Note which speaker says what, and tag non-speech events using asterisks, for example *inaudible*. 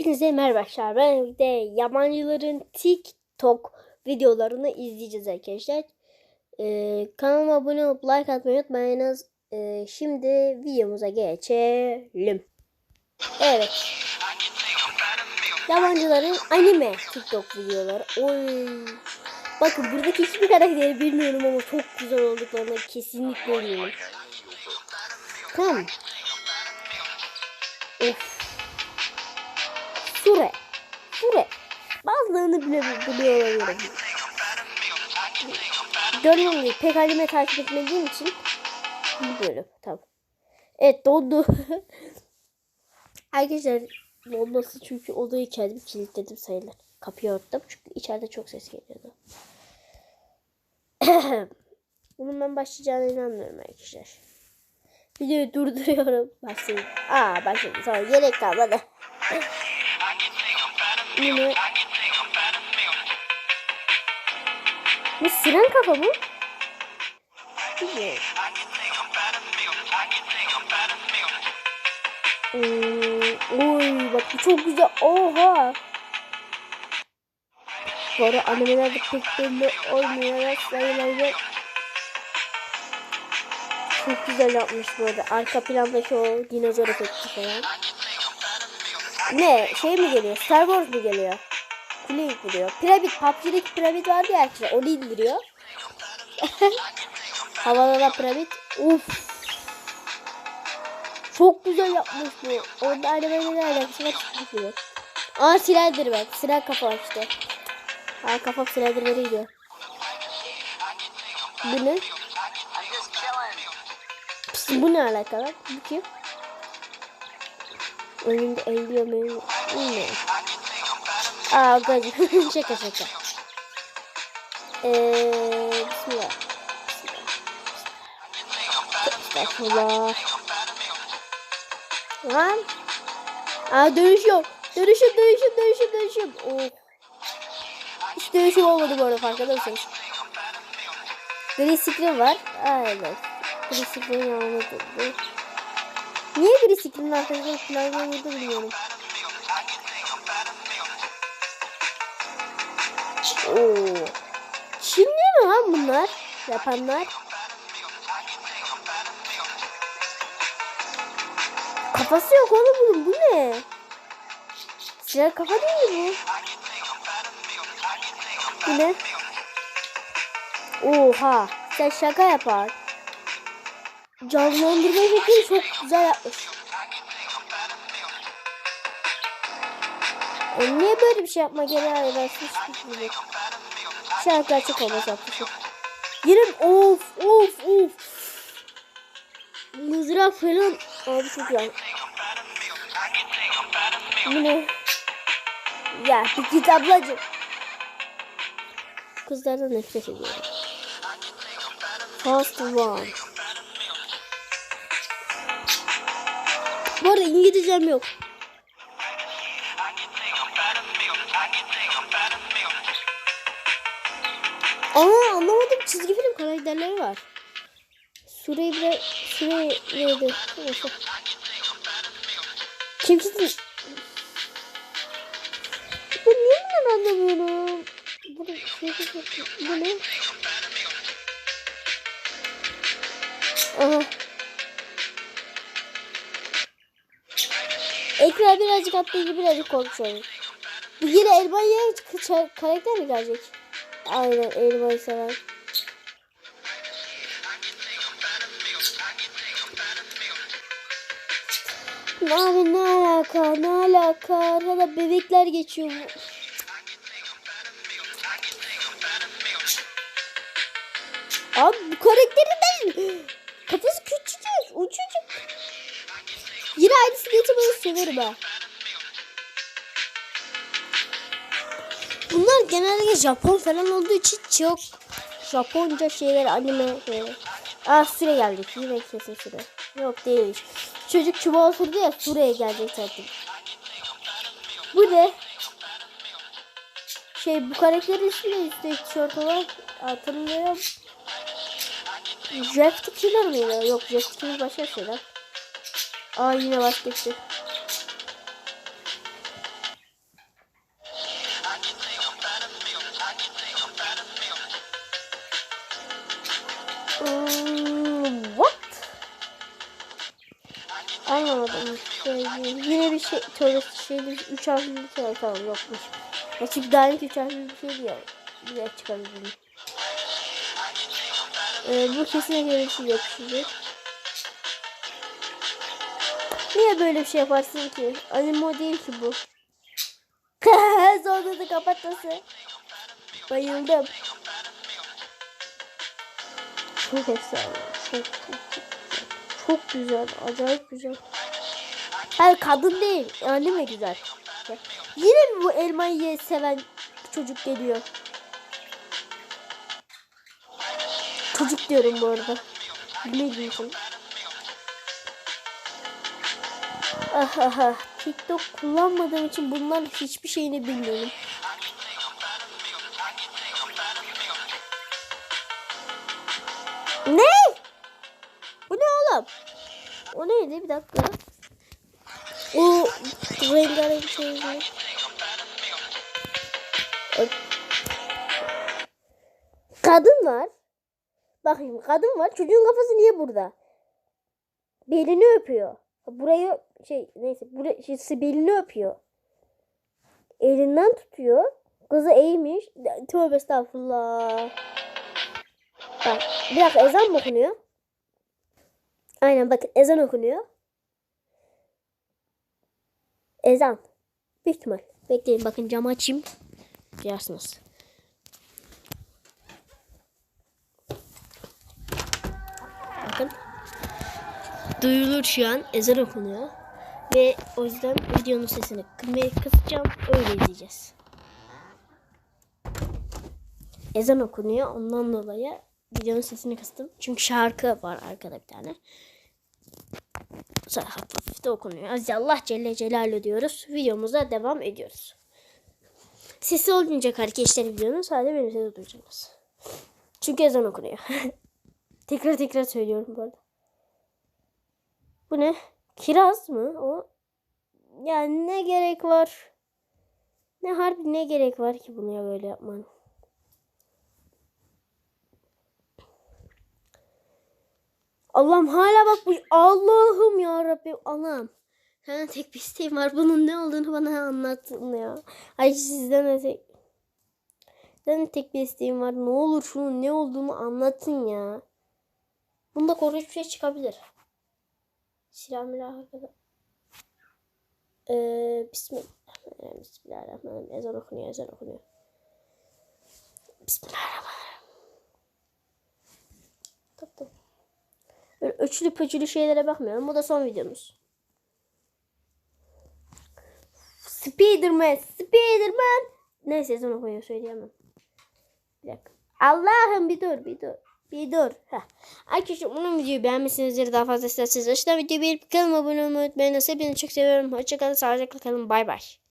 Speaker 1: Hepinize merhaba arkadaşlar. Ben de yabancıların TikTok videolarını izleyeceğiz arkadaşlar. Ee, kanalıma abone olup like atmayı unutmayınız. Ee, şimdi videomuza geçelim. Evet. Yabancıların anime TikTok videoları. Oy. Bakın buradaki hiçbir karakteri bilmiyorum ama çok güzel olduklarına kesinlikle eminim. Tamam. Of. Bazılarını bile biliyor olabilirim. Görmüyorum gibi pek halime takip etmediğim için bölüm. Tamam. Evet dondu. *laughs* Arkadaşlar donması çünkü odayı kendim kilitledim sayılır. Kapıyı örttüm çünkü içeride çok ses geliyordu. *coughs* Bunun ben başlayacağına inanmıyorum arkadaşlar. Videoyu durduruyorum. Başlayayım. Aa başladı. Sonra gerek kalmadı. *coughs* Yine... Bu siren kafa mı? Bilmiyorum. Hmm, oy bak bu çok güzel. Oha. Bu arada animelerde pek belli olmuyor. Sayıları çok güzel yapmış bu arada. Arka plandaki o dinozor efekti falan. Ne? Şey mi geliyor? Star Wars mu geliyor? Kule indiriyor. Piramit. PUBG'deki piramit vardı ya arkadaşlar. Onu indiriyor. *laughs* Havada piramit. Uf. Çok güzel yapmış bu. Onda animeyle ne alakası var? Bilmiyorum. Aa silendir ben. Siren kafa işte. Aa kafam silendirmeye gidiyor. Bu ne? Bu ne alakalı? Bu kim? Önünde eğiliyor benim. Bilmiyorum. Aa gacı. *laughs* şaka şaka. Eee bismillah. Estağfurullah. Lan. Aa dönüşüyor. Dönüşüm dönüşüm dönüşüm dönüşüm. Oh. Hiç dönüşüm olmadı bu arada farkında mısınız? Gri screen var. Aa evet. Gri screen anladım. Niye gri screen'in arkasında kullanmayı vurdu bilmiyorum. Oo. Çinli mi lan bunlar? Yapanlar. Kafası yok oğlum bunun. Bu ne? Silah kafa değil bu. Bu ne? Oha. Sen şaka yapar. Canlandırma fikri çok güzel yapmış. E niye böyle bir şey yapma gereği araşmış gibi. Şarkı gerçek olmaz yapmışım. Yerim of of of. Mızrak falan. Abi çok güzel. Bu ne? Ya bir git ablacım. Kızlardan nefret ediyorum. Fast one. Bu arada İngilizcem yok. Aa anlamadım çizgi film karakterleri var. Süreyi bile süreyi neydi? Neyse. Kim çizdi? Ben niye bunu anlamıyorum? Bu ne? Bu ne? Aha. Ekran birazcık gibi birazcık korkuyorum. Bu yine Elmanya'ya karakter mi gelecek? Aynen elmayı seven. Abi ne alaka ne alaka arada bebekler geçiyor. Abi bu karakteri de kafası küçücük uçucuk. Yine aynısını getirmeyi severim ha. Bunlar genelde Japon falan olduğu için çok Japonca şeyler anime şeyler. Aa süre geldik yine kesin süre. Yok değil. Çocuk çubuğa oturdu ya süreye gelecek zaten. Bu ne? Şey bu karakterin ismi ne üstte tişört olarak hatırlıyorum. Jeff Killer mıydı? Yok Jeff Killer başka şeyler. Aa yine başka bir şey. Hmm, what? Anlamadım. Şey, yine bir şey teorisi şeydi. 3 harfli bir şey tamam yokmuş. Açık dernek 3 harfli bir şey diyor. Bize çıkabilirim. Ee, bu kesinlikle bir şey yapışacak. Niye böyle bir şey yaparsın ki? Animo değil ki bu. *laughs* Zorladı kapatması. Bayıldım. Çok efsane. Çok, çok, çok, güzel. Acayip güzel. Hayır kadın değil. Anime güzel. Yine mi bu elmayı seven çocuk geliyor? Çocuk diyorum bu arada. Bilmiyorum. Ah ah ah. TikTok kullanmadığım için bunların hiçbir şeyini bilmiyorum. Ne? Bu ne oğlum? O neydi? Bir dakika. O rengarenk şey mi? Kadın var. Bakayım kadın var. Çocuğun kafası niye burada? Belini öpüyor. Burayı şey neyse burayı şey, belini öpüyor. Elinden tutuyor. Kızı eğmiş. Tövbe estağfurullah. Bak bir dakika ezan mı okunuyor? Aynen bakın ezan okunuyor. Ezan. Büyük ihtimal. Bekleyin bakın camı açayım. Duyarsınız. Bakın. Duyulur şu an. Ezan okunuyor. Ve o yüzden videonun sesini kırmaya kısacağım. Öyle izleyeceğiz. Ezan okunuyor. Ondan dolayı videonun sesini kıstım. Çünkü şarkı var arkada bir tane. Hafif de okunuyor. Aziz Allah Celle Celaluhu diyoruz. Videomuza devam ediyoruz. Sesi olmayacak arkadaşlar videonun. Sadece benim sesi duyacaksınız. Çünkü ezan okunuyor. *laughs* tekrar tekrar söylüyorum bu arada. Bu ne? Kiraz mı? O yani ne gerek var? Ne harbi ne gerek var ki bunu ya böyle yapmanın? Allah'ım hala bak bu Allah'ım ya Rabbim Allah'ım. Sana tek bir isteğim var. Bunun ne olduğunu bana anlattın ya. Ay sizden de tek Sizden de tek bir isteğim var. Ne olur şunun ne olduğunu anlatın ya. Bunda korkunç bir şey çıkabilir. Bismillahirrahmanirrahim. Ee, Bismillahirrahmanirrahim. Bismillahirrahmanirrahim. Ezan okunuyor, ezan okunuyor. Bismillahirrahmanirrahim. Tıp tıp. Böyle öçülü pöçülü şeylere bakmıyorum. Bu da son videomuz. Spiderman, Spiderman. Neyse ezan okunuyor söyleyemem. Bir dakika. Allah'ım bir dur, bir dur. Bir dur. Heh. Arkadaşlar bunun videoyu beğenmişsinizdir. Daha fazla isterseniz aşağıdan videoyu beğenip kanalıma abone olmayı unutmayın. Hepinizi çok seviyorum. Hoşçakalın. Sağlıcakla kalın. Bay bay.